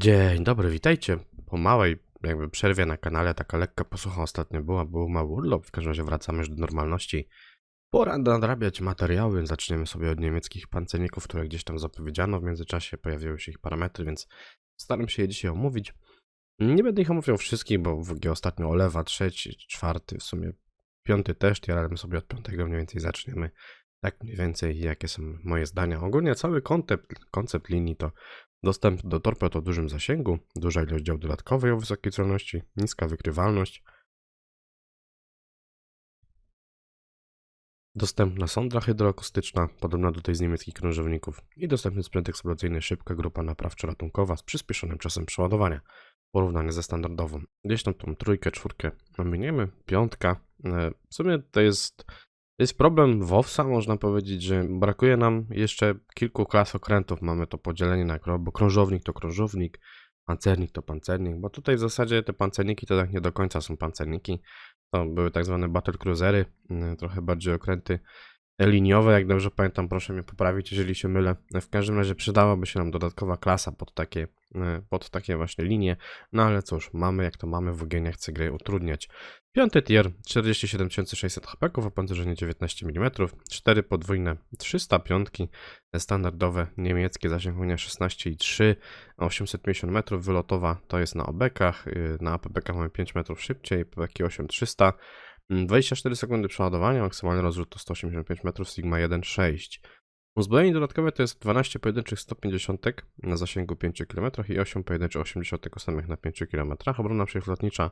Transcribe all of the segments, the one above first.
Dzień dobry, witajcie. Po małej jakby przerwie na kanale, taka lekka posłucha ostatnio była, był mały urlop, w każdym razie wracamy już do normalności. Pora nadrabiać materiały, więc zaczniemy sobie od niemieckich pancerników, które gdzieś tam zapowiedziano w międzyczasie, pojawiły się ich parametry, więc staram się je dzisiaj omówić. Nie będę ich omówił wszystkich, bo WG ostatnio olewa, trzeci, czwarty, w sumie piąty też, tieralem sobie od piątego mniej więcej zaczniemy. Tak mniej więcej, jakie są moje zdania. Ogólnie cały koncept, koncept linii to Dostęp do torped o dużym zasięgu, duża ilość dział dodatkowej o wysokiej celności, niska wykrywalność, dostępna sondra hydroakustyczna, podobna do tej z niemieckich krążowników. I dostępny sprzęt eksploracyjny szybka grupa naprawczo-ratunkowa z przyspieszonym czasem przeładowania, porównanie ze standardową. Gdzieś tam tą trójkę, czwórkę ominiemy, piątka, e, w sumie to jest jest problem WoWsa, można powiedzieć, że brakuje nam jeszcze kilku klas okrętów. Mamy to podzielenie na bo krążownik to krążownik, pancernik to pancernik, bo tutaj w zasadzie te pancerniki to tak nie do końca są pancerniki. To były tak zwane battle cruisery, y, trochę bardziej okręty liniowe, jak dobrze pamiętam, proszę mnie poprawić, jeżeli się mylę. W każdym razie przydałaby się nam dodatkowa klasa pod takie, e, pod takie właśnie linie, no ale cóż, mamy jak to mamy, WG nie chce gry utrudniać. Piąty tier, 47 600 HP, opancerzenie 19 mm, 4 podwójne 305, standardowe niemieckie zasięgnięcia 16,3, 850 metrów, wylotowa to jest na obekach, y, na APBK mamy 5 metrów szybciej, PBK 8300, 24 sekundy przeładowania, maksymalny rozrzut to 185 metrów, Sigma 1.6. Uzbrojenie dodatkowe to jest 12 pojedynczych 150 na zasięgu 5 km i 8 pojedynczych 88 na 5 km. Obrona przeciwlotnicza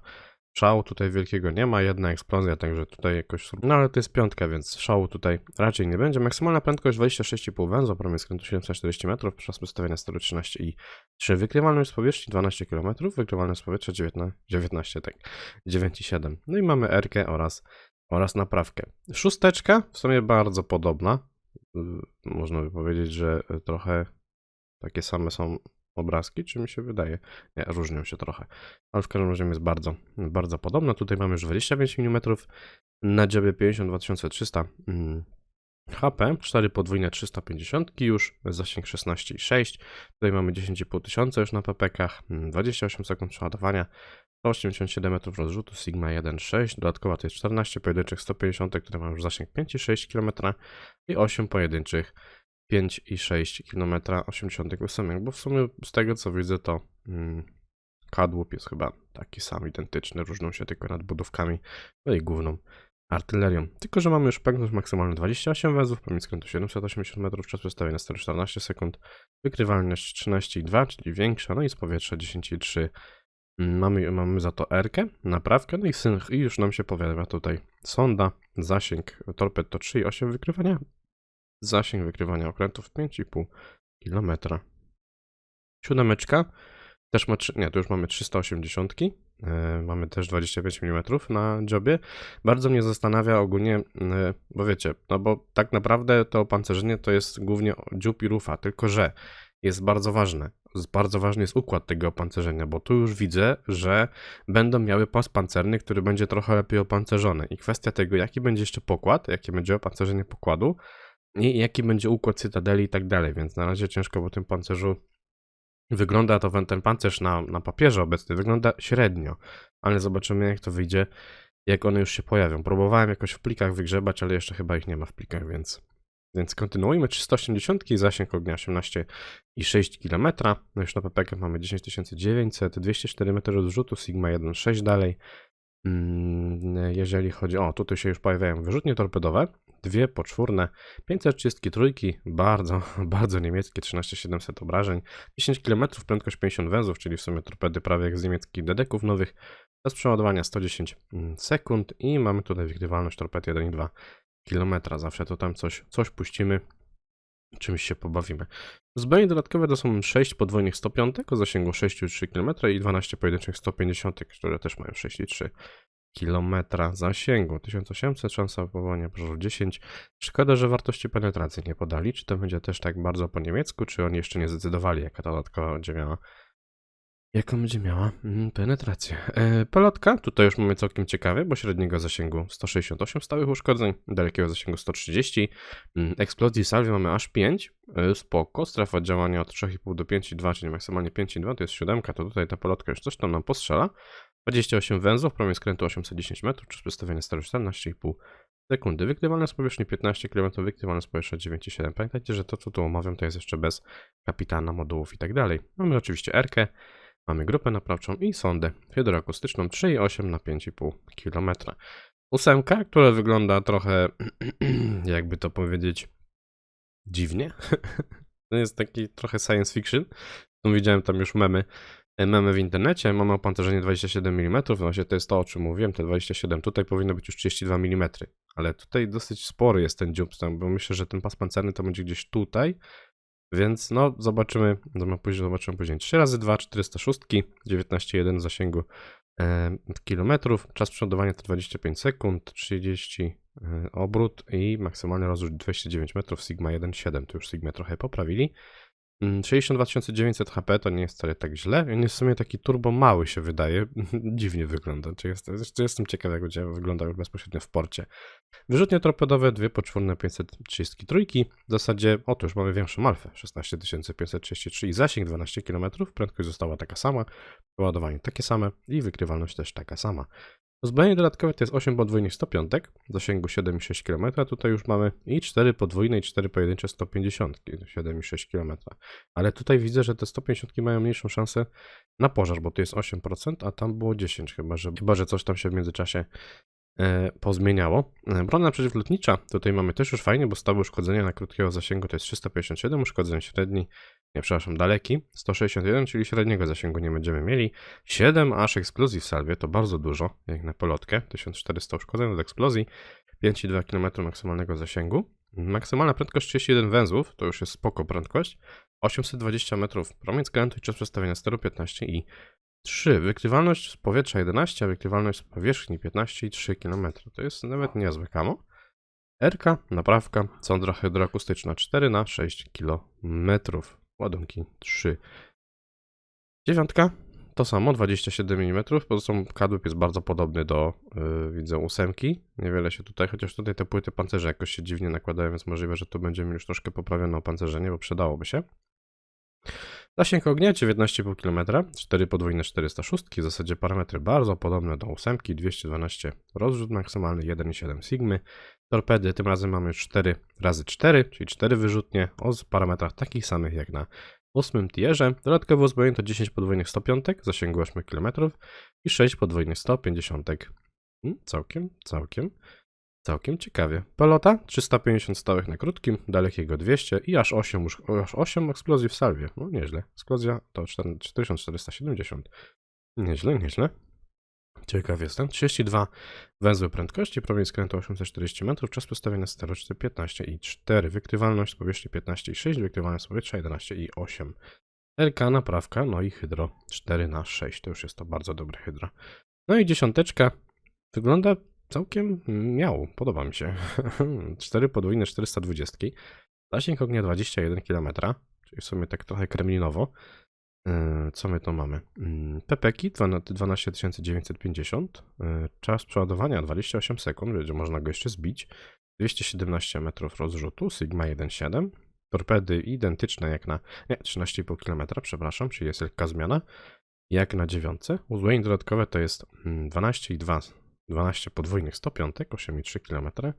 Szału tutaj wielkiego nie ma, jedna eksplozja, także tutaj jakoś... No ale to jest piątka, więc szału tutaj raczej nie będzie. Maksymalna prędkość 26,5 węzła, promień skrętu 740 metrów, czas ustawienia 113 i 3. Wykrywalność z powierzchni 12 km, wykrywalność z powietrza 19, 19 tak, 9,7. No i mamy Rkę oraz, oraz naprawkę. Szósteczka, w sumie bardzo podobna. Można by powiedzieć, że trochę takie same są obrazki, czy mi się wydaje? Nie, różnią się trochę. Ale w każdym razie jest bardzo, bardzo podobna. Tutaj mamy już 25 mm, na dziobie 52300 HP, 4 podwójne 350 już, zasięg 16,6. Tutaj mamy 10,5 tysiąca już na ppk, 28 sekund przeładowania, 187 metrów rozrzutu, Sigma 1.6, dodatkowo to jest 14 pojedynczych 150, które mają już zasięg 5,6 km i 8 pojedynczych 5,6 km 88, bo w sumie z tego co widzę to hmm, kadłub jest chyba taki sam, identyczny, różnią się tylko nadbudówkami, no i główną artylerią. Tylko, że mamy już pękność maksymalną 28 węzłów, pomimo skrętu 780 metrów, czas przestawienia 114 sekund, wykrywalność 13,2, czyli większa, no i z powietrza 10,3. Mamy, mamy za to R, naprawkę, no i, syn, i już nam się pojawia tutaj sonda, zasięg torped to 3,8 wykrywania, Zasięg wykrywania okrętów 5,5 km. Siódemeczka też ma, nie, tu już mamy 380. E, mamy też 25 mm na jobie. Bardzo mnie zastanawia ogólnie, e, bo wiecie, no bo tak naprawdę to opancerzenie to jest głównie dziób i rufa, tylko że jest bardzo ważne. Bardzo ważny jest układ tego opancerzenia, bo tu już widzę, że będą miały pas pancerny, który będzie trochę lepiej opancerzony. I kwestia tego, jaki będzie jeszcze pokład, jakie będzie opancerzenie pokładu, i jaki będzie układ cytadeli i tak dalej, więc na razie ciężko po tym pancerzu wygląda to ten pancerz na, na papierze obecny, wygląda średnio, ale zobaczymy jak to wyjdzie, jak one już się pojawią. Próbowałem jakoś w plikach wygrzebać, ale jeszcze chyba ich nie ma w plikach, więc więc kontynuujmy 380, zasięg ognia 18,6 km. No już na PPK mamy 10900, 204 metry odrzutu, Sigma 1,6 dalej. Mm, jeżeli chodzi o, tutaj się już pojawiają wyrzutnie torpedowe, dwie poczwórne, 533, bardzo, bardzo niemieckie, 13700 obrażeń, 10 km, prędkość 50 węzłów, czyli w sumie torpedy prawie jak z niemieckich dedeków nowych, czas przeładowania 110 mm, sekund i mamy tutaj wygrywalność torped 1,2 km, zawsze to tam coś, coś puścimy, czymś się pobawimy. Zbrojenie dodatkowe to są 6 podwójnych 105 o zasięgu 6,3 km i 12 pojedynczych 150, które też mają 6,3 km zasięgu. 1800 szansa powołania pożaru 10. Szkoda, że wartości penetracji nie podali. Czy to będzie też tak bardzo po niemiecku, czy oni jeszcze nie zdecydowali, jaka ta dodatkowa będzie miała jaką będzie miała mm, penetrację. E, pelotka, tutaj już mamy całkiem ciekawie, bo średniego zasięgu 168 stałych uszkodzeń, dalekiego zasięgu 130, mm, eksplozji salwy mamy aż 5, y, spoko. Strefa działania od 3,5 do 5,2, czyli maksymalnie 5,2 to jest 7, to tutaj ta pelotka już coś tam nam postrzela. 28 węzłów, promień skrętu 810 metrów, czas przestawienia 114,5 sekundy. Wykrywalne z powierzchni 15 km, wykrywalne z powierzchni 9,7. Pamiętajcie, że to, co tu omawiam, to jest jeszcze bez kapitana, modułów i tak dalej. Mamy oczywiście Erkę, mamy grupę naprawczą i sondę hydroakustyczną 3,8 na 5,5 km. Ósemka, która wygląda trochę, jakby to powiedzieć, dziwnie. to jest taki trochę science fiction. Tu widziałem tam już memy, e, memy w internecie. Mamy opancerzenie 27 mm. No właśnie to jest to, o czym mówiłem, te 27. Tutaj powinno być już 32 mm. Ale tutaj dosyć spory jest ten dziób, bo myślę, że ten pas pancerny to będzie gdzieś tutaj. Więc no, zobaczymy, zobaczymy później, zobaczymy później. 3 razy 2, 406, 19,1 zasięgu e, kilometrów. Czas przeładowania to 25 sekund, 30 e, obrót i maksymalny rozrzut 209 metrów, Sigma 1.7. Tu już Sigma trochę poprawili. Mm, 62 900 HP to nie jest wcale tak źle. On jest w sumie taki turbo mały się wydaje. Dziwnie wygląda. Czy jest, czy jestem ciekaw, jak będzie wyglądał bezpośrednio w porcie. Wyrzutnie torpedowe, dwie poczwórne 533. W zasadzie, otóż mamy większą alfę, 16 533 i zasięg 12 km. Prędkość została taka sama, przeładowanie takie same i wykrywalność też taka sama. Uzbrojenie dodatkowe to jest 8 podwójnych 105, zasięgu 7,6 km, tutaj już mamy i 4 podwójne i 4 pojedyncze 150, 7,6 km. Ale tutaj widzę, że te 150 mają mniejszą szansę na pożar, bo tu jest 8%, a tam było 10 chyba, że, chyba, że coś tam się w międzyczasie pozmieniało. E, Brona przeciwlotnicza, tutaj mamy też już fajnie, bo stałe uszkodzenia na krótkiego zasięgu to jest 357, uszkodzeń średni, nie przepraszam, daleki, 161, czyli średniego zasięgu nie będziemy mieli. 7 aż eksplozji w salwie, to bardzo dużo, jak na polotkę, 1400 uszkodzeń od eksplozji, 5,2 km maksymalnego zasięgu. Maksymalna prędkość 31 węzłów, to już jest spoko prędkość. 820 metrów promień skrętu i czas przestawienia steru 15 i 3. Wykrywalność z powietrza 11, a wykrywalność z powierzchni 15 i 3 km. To jest nawet niezłe kamo. RK, naprawka, sądra hydroakustyczna 4 na 6 km. Ładunki 3. Dziewiątka, to samo, 27 mm. Pozostał kadłub jest bardzo podobny do, yy, widzę, ósemki. Niewiele się tutaj, chociaż tutaj te płyty pancerza jakoś się dziwnie nakładają, więc możliwe, że tu będziemy już troszkę poprawione opancerzenie, bo przydałoby się. Zasięg ognia 19,5 km, 4 podwójne 406, w zasadzie parametry bardzo podobne do ósemki, 212 rozrzut maksymalny, 1,7 sigmy. Torpedy tym razem mamy 4 razy 4, czyli 4 wyrzutnie o parametrach takich samych jak na ósmym tierze. Dodatkowo uzbrojenie to 10 podwójnych 105, zasięgu 8 km i 6 podwójnych 150. Hmm, całkiem, całkiem, całkiem ciekawie. Pelota 350 stałych na krótkim, dalekiego 200 i aż 8, już- aż 8 eksplozji w salwie. No nieźle. Eksplozja to 4- 4470. Nieźle, nieźle. Ciekaw jestem. 32 węzły prędkości, promień skrętu 840 metrów, czas postawienia steru 415 i 4, wykrywalność z powierzchni 15 i 6, wykrywalność z powietrza 11 i 8. LK naprawka, no i hydro 4 na 6, to już jest to bardzo dobre hydro. No i dziesiąteczka wygląda całkiem miało, podoba mi się. 4 podwójne 420, zasięg ognia 21 km, czyli w sumie tak trochę kremlinowo. Yy, Co my tu mamy? Yy, Pepeki 12 950. yy, Czas przeładowania 28 sekund, będzie można go jeszcze zbić. 217 metrów rozrzutu, Sigma 1.7. Torpedy identyczne jak na. Nie, 13,5 km, przepraszam, czyli jest lekka zmiana. Jak na dziewiątce. Uzbrojenie dodatkowe to jest mm, 12,2. 12 podwójnych 105, 8,3 km.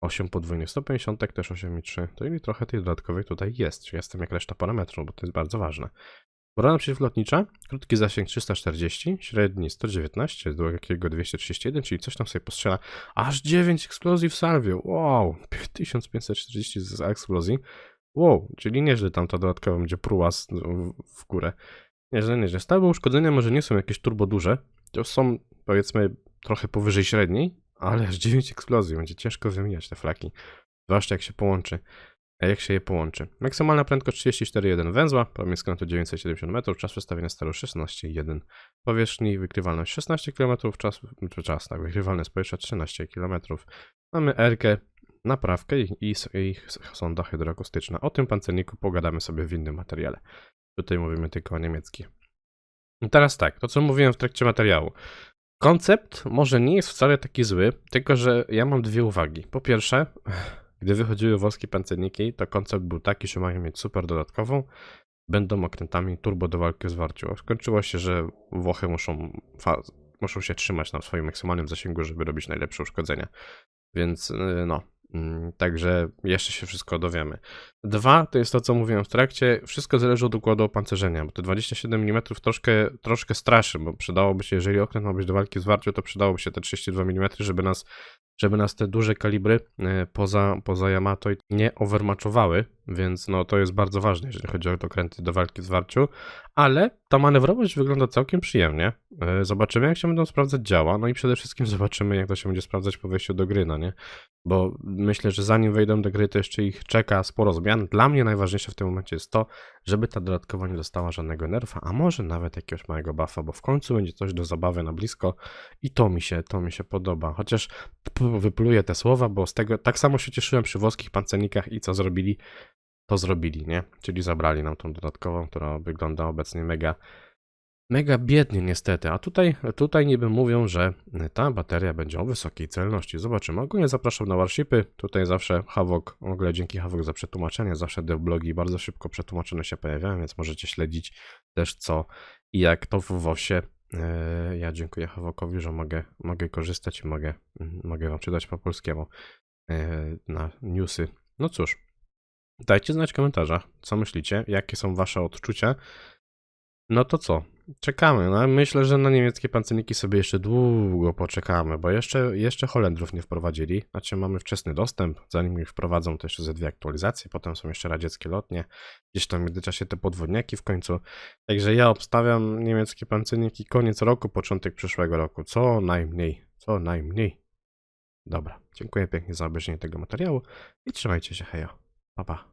8 podwójnych 150, też 8,3. To i trochę tych dodatkowych tutaj jest, czyli jestem jak reszta parametrów, bo to jest bardzo ważne. Brona przeciwlotnicza, krótki zasięg 340, średni 119, długiego 231, czyli coś tam sobie postrzela. Aż 9 eksplozji w salwie, wow, 1540 z eksplozji. Wow, czyli nieźle tam ta dodatkowa będzie pruła w górę. Nieźle, nieźle. Stałe uszkodzenia może nie są jakieś turbo duże, to są powiedzmy trochę powyżej średniej, ale aż 9 eksplozji, będzie ciężko wymieniać te flaki. Zwłaszcza jak się połączy. A jak się je połączy? Maksymalna prędkość 34,1 węzła, promień skrętu 970 metrów, czas przestawienia steru 16,1 powierzchni, wykrywalność 16 km, czas, czas tak, wykrywalne z powietrza 13 km. Mamy erkę, naprawkę i, i, i sonda hydroakustyczna. O tym pancerniku pogadamy sobie w innym materiale. Tutaj mówimy tylko o niemiecki. I teraz tak, to co mówiłem w trakcie materiału. Koncept może nie jest wcale taki zły, tylko że ja mam dwie uwagi. Po pierwsze, Gdy wychodziły włoskie pancerniki, to koncept był taki, że mają mieć super dodatkową, będą okrętami turbo do walki o zwarciu. Skończyło się, że Włochy muszą, muszą się trzymać na swoim maksymalnym zasięgu, żeby robić najlepsze uszkodzenia. Więc yy, no, także jeszcze się wszystko dowiemy. Dwa, to jest to, co mówiłem w trakcie, wszystko zależy od układu opancerzenia, bo te 27 mm troszkę, troszkę straszy, bo przydałoby się, jeżeli okręt ma być do walki z warcią, to przydałoby się te 32 mm, żeby nas, żeby nas te duże kalibry e, poza, poza Yamato nie overmatchowały, więc no to jest bardzo ważne, jeżeli chodzi o okręty do walki z warciu, ale ta manewrowość wygląda całkiem przyjemnie. E, Zobaczymy, jak się będą sprawdzać działa, no i przede wszystkim zobaczymy, jak to się będzie sprawdzać po wejściu do gry, no nie? Bo myślę, że zanim wejdą do gry, to jeszcze ich czeka sporo zmian. Dla mnie najważniejsze w tym momencie jest to, żeby ta dodatkowa nie dostała żadnego nerfa, a może nawet jakiegoś małego buffa, bo w końcu będzie coś do zabawy na blisko i to mi się, to mi się podoba. Chociaż wypluję te słowa, bo z tego tak samo się cieszyłem przy włoskich pancernikach i co zrobili, to zrobili, nie? Czyli zabrali nam tą dodatkową, która wygląda obecnie mega, mega biednie niestety. A tutaj, tutaj niby mówią, że ta bateria będzie o wysokiej celności. Zobaczymy. Ogólnie zapraszam na warshipy. Tutaj zawsze Havok, w ogóle dzięki Havok za przetłumaczenie. Zawsze devblogi bardzo szybko przetłumaczone się pojawiają, więc możecie śledzić też co i jak to w WoSie. Eee, Ja dziękuję Havokowi, że mogę, mogę korzystać i mogę, mogę wam czytać po polskiemu eee, na newsy. No cóż, dajcie znać w komentarzach, co myślicie, jakie są wasze odczucia. No to co? Czekamy. No, myślę, że na niemieckie pancerniki sobie jeszcze długo poczekamy, bo jeszcze, jeszcze Holendrów nie wprowadzili. Znaczy mamy wczesny dostęp, zanim ich wprowadzą to jeszcze ze dwie aktualizacje, potem są jeszcze radzieckie lotnie, gdzieś tam w międzyczasie te podwodniaki w końcu. Także ja obstawiam niemieckie pancerniki koniec roku, początek przyszłego roku, co najmniej, co najmniej. Dobra, dziękuję pięknie za obejrzenie tego materiału i trzymajcie się, hejo. Pa, pa.